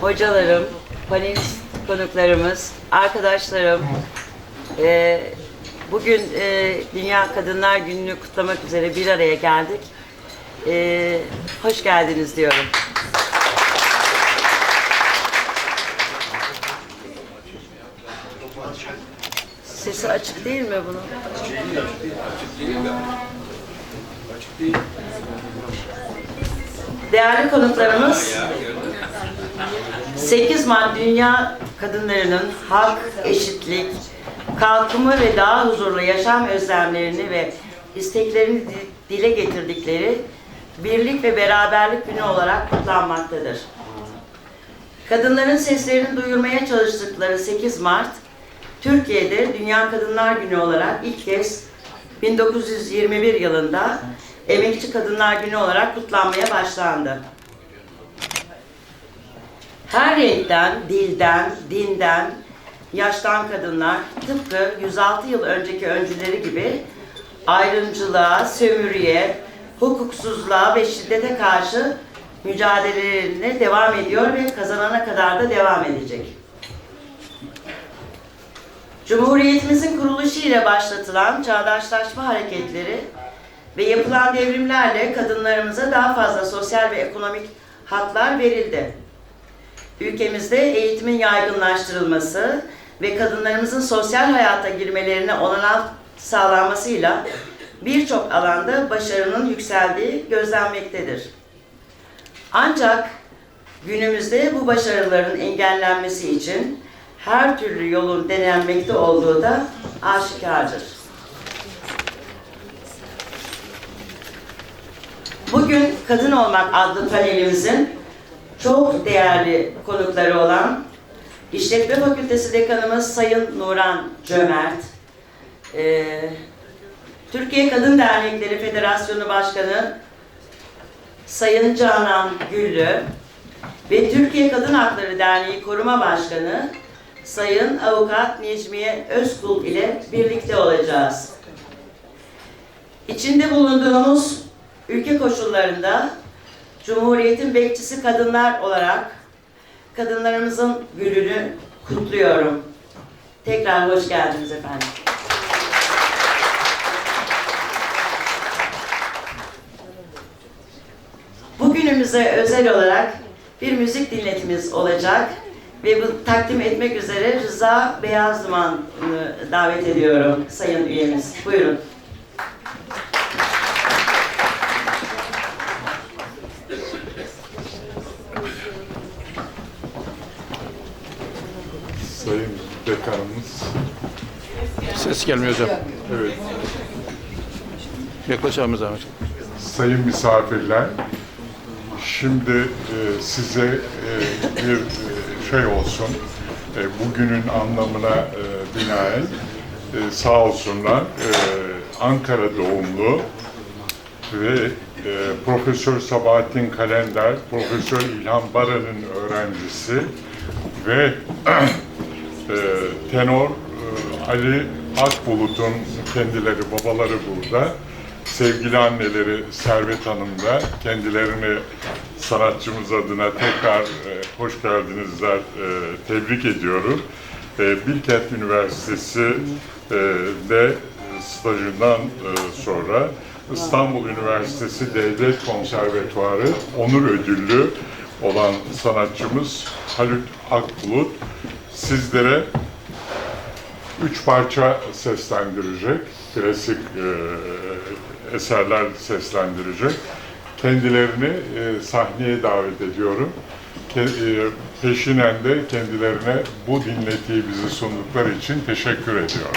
hocalarım, panelist konuklarımız, arkadaşlarım, e, bugün e, Dünya Kadınlar Günü'nü kutlamak üzere bir araya geldik. E, hoş geldiniz diyorum. Sesi açık değil mi bunun? Değerli konuklarımız, 8 Mart Dünya Kadınlarının hak, eşitlik, kalkınma ve daha huzurlu yaşam özlemlerini ve isteklerini di- dile getirdikleri birlik ve beraberlik günü olarak kutlanmaktadır. Kadınların seslerini duyurmaya çalıştıkları 8 Mart, Türkiye'de Dünya Kadınlar Günü olarak ilk kez 1921 yılında Emekçi Kadınlar Günü olarak kutlanmaya başlandı. Her renkten, dilden, dinden, yaştan kadınlar tıpkı 106 yıl önceki öncüleri gibi ayrımcılığa, sömürüye, hukuksuzluğa ve şiddete karşı mücadelelerine devam ediyor ve kazanana kadar da devam edecek. Cumhuriyetimizin kuruluşu ile başlatılan çağdaşlaşma hareketleri ve yapılan devrimlerle kadınlarımıza daha fazla sosyal ve ekonomik haklar verildi. Ülkemizde eğitimin yaygınlaştırılması ve kadınlarımızın sosyal hayata girmelerine olanak sağlanmasıyla birçok alanda başarının yükseldiği gözlenmektedir. Ancak günümüzde bu başarıların engellenmesi için her türlü yolun denenmekte olduğu da aşikardır. Bugün Kadın Olmak adlı panelimizin çok değerli konukları olan İşletme Fakültesi Dekanımız Sayın Nuran Cömert, eee, Türkiye Kadın Dernekleri Federasyonu Başkanı Sayın Canan Güllü ve Türkiye Kadın Hakları Derneği Koruma Başkanı Sayın Avukat Necmiye Özkul ile birlikte olacağız. İçinde bulunduğumuz ülke koşullarında Cumhuriyet'in bekçisi kadınlar olarak kadınlarımızın gününü kutluyorum. Tekrar hoş geldiniz efendim. Bugünümüze özel olarak bir müzik dinletimiz olacak ve bu takdim etmek üzere Rıza Beyaz Duman'ı davet ediyorum sayın üyemiz. Buyurun. Sayın Dekanımız, Ses gelmiyor hocam. evet, Yaklaş abi zahmet. sayın misafirler, şimdi e, size e, bir e, şey olsun, e, bugünün anlamına e, binaen e, sağ olsunlar, e, Ankara doğumlu ve e, Profesör Sabahattin Kalender, Profesör İlhan Baran'ın öğrencisi ve tenor e, Ali Akbulut'un kendileri, babaları burada. Sevgili anneleri Servet Hanım da kendilerini sanatçımız adına tekrar e, hoş geldinizler, e, tebrik ediyorum. Bilkent Üniversitesi de stajından sonra İstanbul Üniversitesi Devlet Konservatuarı onur ödüllü olan sanatçımız Haluk Akbulut sizlere üç parça seslendirecek, klasik e, eserler seslendirecek. Kendilerini e, sahneye davet ediyorum. Ke- e, peşinen de kendilerine bu dinletiyi bizi sundukları için teşekkür ediyorum.